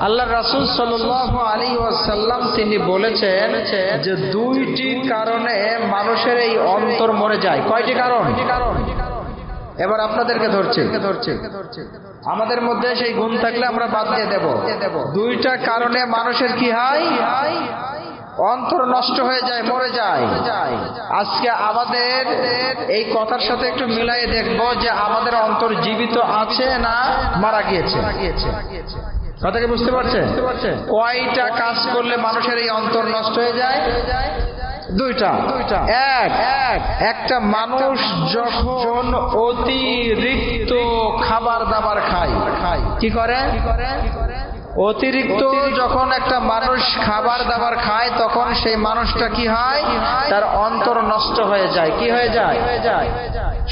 আল্লাহ রাসুল সাল্লাহ আলী ওয়াসাল্লাম তিনি বলেছেন যে দুইটি কারণে মানুষের এই অন্তর মরে যায়। কয়টি কারণ? এবার আপনাদেরকে ধরছে। ধরছে আমাদের মধ্যে সেই গুণ থাকলে আমরা বাদ দিয়ে দেব। দুইটা কারণে মানুষের কি হয়? অন্তর নষ্ট হয়ে যায়, মরে যায়। আজকে আমাদের এই কথার সাথে একটু মিলাই দেখব যে আমাদের অন্তর জীবিত আছে না মারা গিয়েছে। কথা কি বুঝতে পারছেন? কয়টা কাজ করলে মানুষের এই অন্তর নষ্ট হয়ে যায়? দুইটা। দুইটা। এক। এক। একটা মানুষ যখন অতিরিক্ত খাবার দাবার খায় খায় কি করে? কি করে? অতিরিক্ত যখন একটা মানুষ খাবার দাবার খায় তখন সেই মানুষটা কি হয়? তার অন্তর নষ্ট হয়ে যায়? কি হয়ে যায়?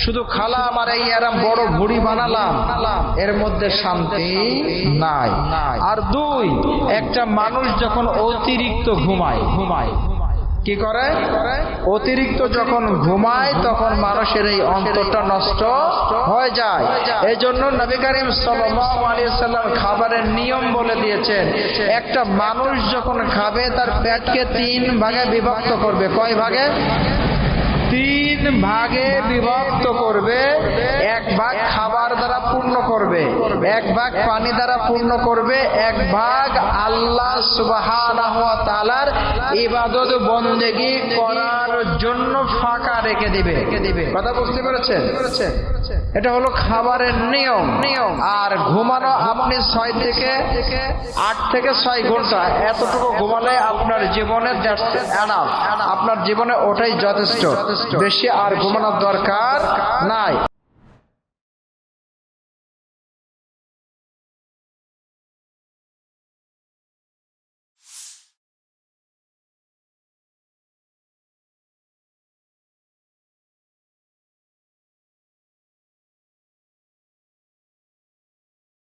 শুধু খালা আমার এই এরম বড় ভুড়ি বানালাম, এর মধ্যে শান্তি নাই। আর দুই, একটা মানুষ যখন অতিরিক্ত ঘুমায় ঘুমায়, কি করে? অতিরিক্ত যখন ঘুমায়, তখন মানুষের এই অন্তরটা নষ্ট হয়ে যায়। এই জন্য নবী করিম সাল্লাম খাবারের নিয়ম বলে দিয়েছেন, একটা মানুষ যখন খাবে, তার পেটকে তিন ভাগে বিভক্ত করবে। কয় ভাগে? তিন ভাগে বিভক্ত করবে, এক ভাগ খাবার দ্বারা পূর্ণ করবে, এক ভাগ পানি দ্বারা পূর্ণ করবে, এক ভাগ আল্লাহ সুবাহার ইবাদত বন্দেগি করার জন্য ফাঁকা রেখে দিবে। কথা বুঝতে পেরেছেন? এটা হলো খাবারের নিয়ম। নিয়ম। আর ঘুমানো আপনি ছয় থেকে আট থেকে ছয় ঘণ্টা এতটুকু ঘুমালে আপনার জীবনে আপনার জীবনে ওটাই যথেষ্ট। বেশি আর ঘুমানোর দরকার নাই।